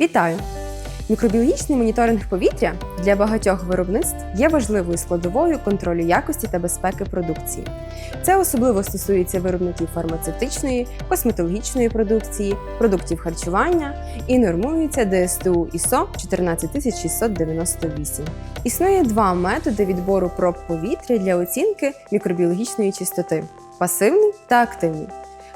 Вітаю! Мікробіологічний моніторинг повітря для багатьох виробництв є важливою складовою контролю якості та безпеки продукції. Це особливо стосується виробників фармацевтичної, косметологічної продукції, продуктів харчування і нормується ДСТУ ISO 14698. Існує два методи відбору проб повітря для оцінки мікробіологічної чистоти пасивний та активний.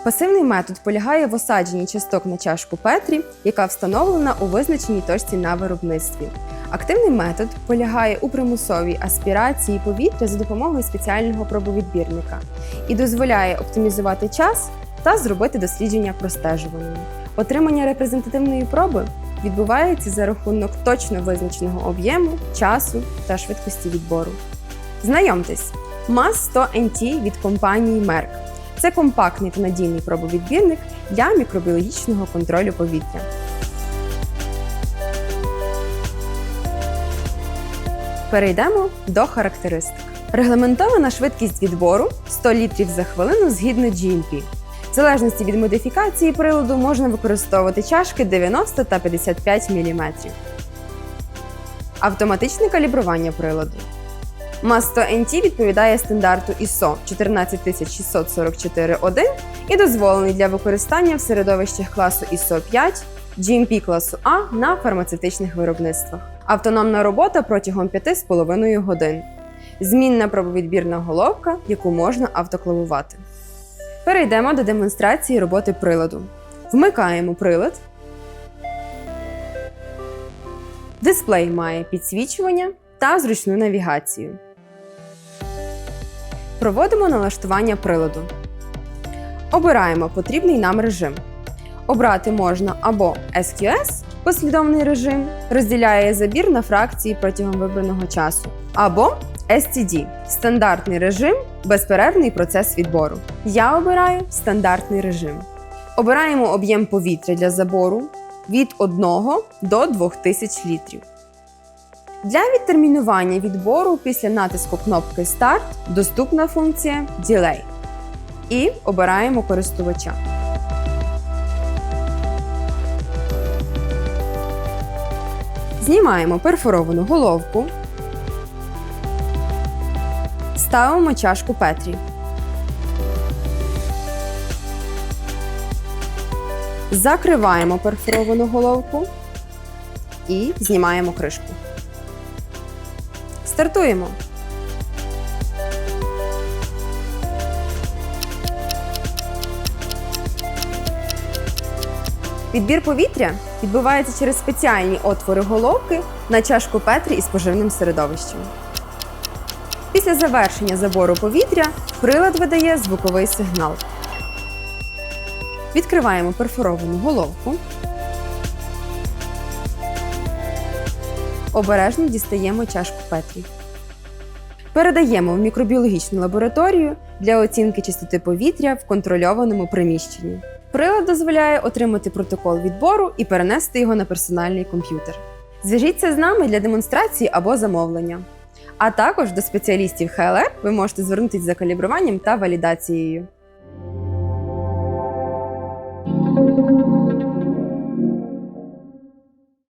Пасивний метод полягає в осадженні часток на чашку Петрі, яка встановлена у визначеній точці на виробництві. Активний метод полягає у примусовій аспірації повітря за допомогою спеціального пробовідбірника і дозволяє оптимізувати час та зробити дослідження простежуваними. Отримання репрезентативної проби відбувається за рахунок точно визначеного об'єму, часу та швидкості відбору. Знайомтесь, MAS 100 NT від компанії Merck. Це компактний та надійний пробовідбірник для мікробіологічного контролю повітря. Перейдемо до характеристик. Регламентована швидкість відбору 100 літрів за хвилину згідно GMP. В залежності від модифікації приладу можна використовувати чашки 90 та 55 мм. Автоматичне калібрування приладу. Масто NT відповідає стандарту ISO 14644-1 і дозволений для використання в середовищах класу ISO 5, GMP класу А на фармацевтичних виробництвах. Автономна робота протягом 5,5 годин. Змінна пробовідбірна головка, яку можна автоклавувати. Перейдемо до демонстрації роботи приладу. Вмикаємо прилад. Дисплей має підсвічування та зручну навігацію. Проводимо налаштування приладу. Обираємо потрібний нам режим. Обрати можна або SQS послідовний режим, розділяє забір на фракції протягом вибраного часу, або STD стандартний режим, безперервний процес відбору. Я обираю стандартний режим. Обираємо об'єм повітря для забору від 1 до 2000 літрів. Для відтермінування відбору після натиску кнопки Старт доступна функція Delay. І обираємо користувача. Знімаємо перфоровану головку. Ставимо чашку Петрі. Закриваємо перфоровану головку і знімаємо кришку. Стартуємо. Відбір повітря відбувається через спеціальні отвори головки на чашку Петрі із поживним середовищем. Після завершення забору повітря прилад видає звуковий сигнал. Відкриваємо перфоровану головку. Обережно дістаємо чашку петлі. Передаємо в мікробіологічну лабораторію для оцінки чистоти повітря в контрольованому приміщенні. Прилад дозволяє отримати протокол відбору і перенести його на персональний комп'ютер. Зв'яжіться з нами для демонстрації або замовлення. А також до спеціалістів ХЛР ви можете звернутися за калібруванням та валідацією.